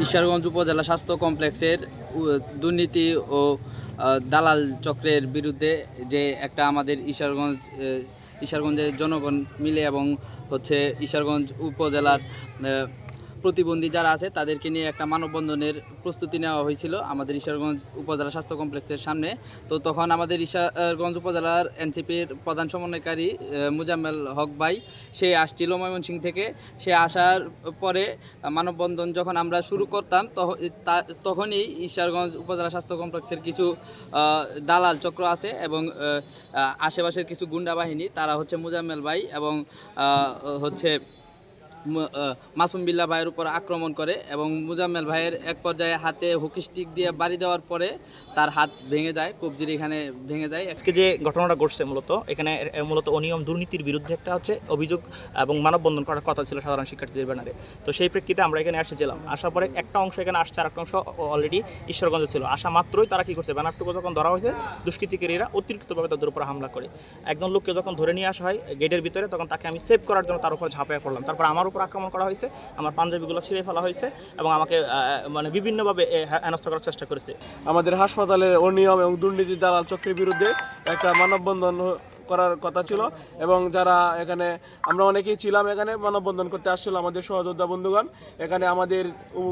ঈশ্বরগঞ্জ উপজেলা স্বাস্থ্য কমপ্লেক্সের দুর্নীতি ও দালাল চক্রের বিরুদ্ধে যে একটা আমাদের ঈশ্বরগঞ্জ ঈশ্বরগঞ্জের জনগণ মিলে এবং হচ্ছে ঈশ্বরগঞ্জ উপজেলার প্রতিবন্ধী যারা আছে, তাদেরকে নিয়ে একটা মানববন্ধনের প্রস্তুতি নেওয়া হয়েছিল আমাদের ঈশ্বরগঞ্জ উপজেলা স্বাস্থ্য কমপ্লেক্সের সামনে। তো তখন আমাদের ঈশ্বরগঞ্জ উপজেলার এনসিপির প্রধান সমন্বয়কারী মুজাম্মেল হক ভাই, সে আসছিল ময়মনসিংহ থেকে। সে আসার পরে মানববন্ধন যখন আমরা শুরু করতাম তখনই ঈশ্বরগঞ্জ উপজেলা স্বাস্থ্য কমপ্লেক্সের কিছু দালাল চক্র আছে এবং আশেপাশের কিছু গুন্ডা বাহিনী, তারা হচ্ছে মুজাম্মেল ভাই এবং হচ্ছে মাসুম বিল্লা ভাইয়ের উপর আক্রমণ করে এবং মুজাম্মেল ভাইয়ের এক পর্যায়ে হাতে হুকি স্টিক দিয়ে বাড়ি দেওয়ার পরে তার হাত ভেঙে যায়, কবজির এখানে ভেঙে যায়। আজকে যে ঘটনাটা ঘটছে মূলত, এখানে মূলত অনিয়ম দুর্নীতির বিরুদ্ধে একটা হচ্ছে অভিযোগ এবং মানববন্ধন করার কথা ছিল সাধারণ শিক্ষার্থীদের ব্যানারে। তো সেই প্রেক্ষিতে আমরা এখানে এসেছিলাম আসার পরে একটা অংশ এখানে আসছে আর একটা অংশ অলরেডি ঈশ্বরগঞ্জ ছিল। আসা মাত্রই তারা কি করছে? ব্যানারটুকু যখন ধরা হয়েছে, দুষ্কৃতিকারীরা অতিরিক্তভাবে তাদের উপর হামলা করে। একজন লোককে যখন ধরে নিয়ে আসা হয় গেটের ভিতরে, তখন তাকে আমি সেভ করার জন্য তার উপর ঝাঁপিয়ে পড়লাম। তারপর আমার উপর আক্রমণ করা হয়েছে, আমার পাঞ্জাবিগুলো ছিঁড়ে ফেলা হয়েছে এবং আমাকে মানে বিভিন্নভাবে হেনস্থ করার চেষ্টা করেছে। আমাদের হাসপাতালের অনিয়ম এবং দুর্নীতি দালাল চক্রের বিরুদ্ধে একটা মানববন্ধন করার কথা ছিল এবং যারা এখানে, আমরা অনেকেই ছিলাম এখানে, মানববন্ধন করতে আসছিল আমাদের সহযোদ্ধা বন্ধুগণ। এখানে আমাদের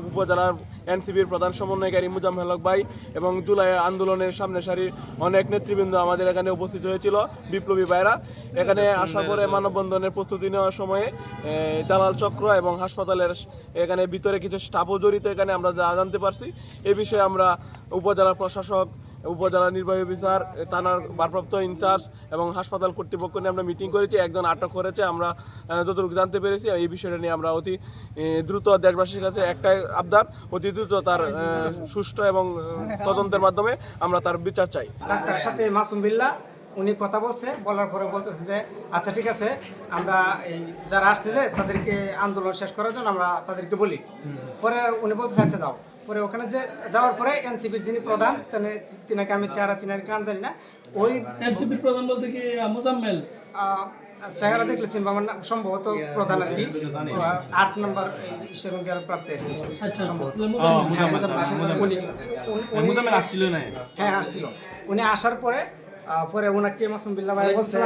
উপজেলার এনসিবির প্রধান সমন্বয়কারী মুজাম হেলক ভাই এবং জুলাই আন্দোলনের সামনে সারির অনেক নেতৃবৃন্দ আমাদের এখানে উপস্থিত হয়েছিল, বিপ্লবী ভাইরা। এখানে আসার পরে মানববন্ধনের প্রস্তুতি নেওয়ার সময়ে দালাল চক্র এবং হাসপাতালের এখানে ভিতরে কিছু স্টাফও জড়িত এখানে, আমরা জানতে পারছি। এ বিষয়ে আমরা উপজেলা প্রশাসক উপজেলা নির্বাহী অফিসার থানার ভারপ্রাপ্ত ইনচার্জ এবং হাসপাতাল কর্তৃপক্ষ নিয়ে আমরা মিটিং করেছি, একজন আটক করেছে। আমরা যতটুকু জানতে পেরেছি, এই বিষয়টা নিয়ে আমরা অতি দ্রুত দেশবাসীর কাছে একটাই আবদার, অতি দ্রুত তার সুষ্ঠু এবং তদন্তের মাধ্যমে আমরা তার বিচার চাই। সাথে মাসুম বিল্লা। উনি কথা বলছে বলার পরে বলতেছে যে আচ্ছা ঠিক আছে আমরা এই যারা আসতেছে তাদেরকে আন্দোলন শেষ করার জন্য আমরা তাদেরকে বলি। পরে উনি বলতেছে আচ্ছা যাও। পরে ওখানে যে যাওয়ার পরে এনসিপির যিনি প্রধান তিনি- তিনাকে আমি চেহারা চিনার নাম জানি না ওই এনসিপির প্রধান বলতে কি মোজাম্মেল? চেহারা দেখলে চিনবো আমার নাম সম্ভবত প্রধান আর কি। আট নম্বর প্রার্থী কি। আচ্ছা সম্ভবত। হ্যাঁ, উনি- উনি- হ্যাঁ আসছিল। উনি আসার পরে পরে ওনাকে মাসুম বিল্লা ভাই বলছে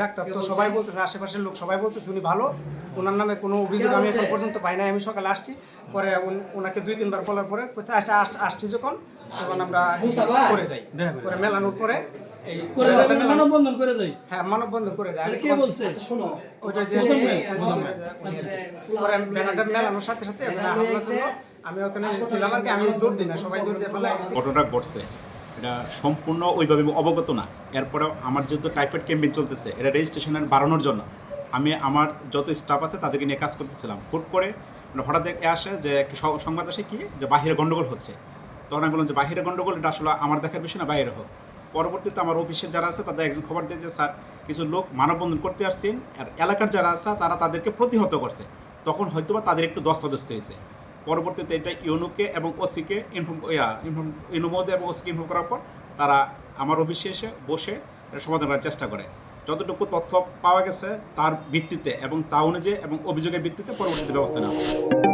ডাক্তার তো সবাই বলতেছে আশেপাশের লোক সবাই বলতেছে উনি ভালো। ওনার নামে কোনো অভিযোগ আমি এখন পর্যন্ত পাই নাই আমি সকালে আসছি। পরে ওনাকে দুই তিনবার বলার পরে আচ্ছা আসছি যখন তখন আমরা করে যাই। পরে মেলানোর পরে এই করে যাবেন, মানববন্ধন করে যাই। হ্যাঁ মানববন্ধন করে যায় কে বলছে? ওইটা যে পরে মেলানোর সাথে সাথে ওখানে আমি ওখানে ছিলাম আর কি আমি দৌড় দিই না সবাই দৌড় দিয়ে ফেলে ঘটনাটা ঘটছে। এটা সম্পূর্ণ ওইভাবে অবগত না। এরপরে আমার যেহেতু টাইফয়েড ক্যাম্পেইন চলতেছে, এটা রেজিস্ট্রেশনের বাড়ানোর জন্য আমি আমার যত স্টাফ আছে তাদেরকে নিয়ে কাজ করতেছিলাম। হুট করে মানে হঠাৎ এ আসে যে একটি সংবাদ আসে কি? যে বাহিরে গন্ডগোল হচ্ছে। তখন আমি বললাম যে বাহিরে গন্ডগোল, এটা আসলে আমার দেখার বিষয় না, বাইরে হোক। পরবর্তীতে আমার অফিসে যারা আছে তাদের একজন খবর দিয়ে যে, স্যার, কিছু লোক মানববন্ধন করতে আসছেন। আর এলাকার যারা আছে তারা তাদেরকে প্রতিহত করছে। তখন হয়তোবা তাদের একটু দস্তদস্ত হয়েছে। পরবর্তীতে এটা ইউনুকে এবং ওসিকে ইনফর্ম ইয়া ইনফর্ম ইনুমোদে এবং ওসিকে ইনফর্ম করার পর তারা আমার অফিসে এসে বসে সমাধান করার চেষ্টা করে যতটুকু তথ্য পাওয়া গেছে তার ভিত্তিতে এবং তা অনুযায়ী এবং অভিযোগের ভিত্তিতে পরবর্তী ব্যবস্থা নেওয়া।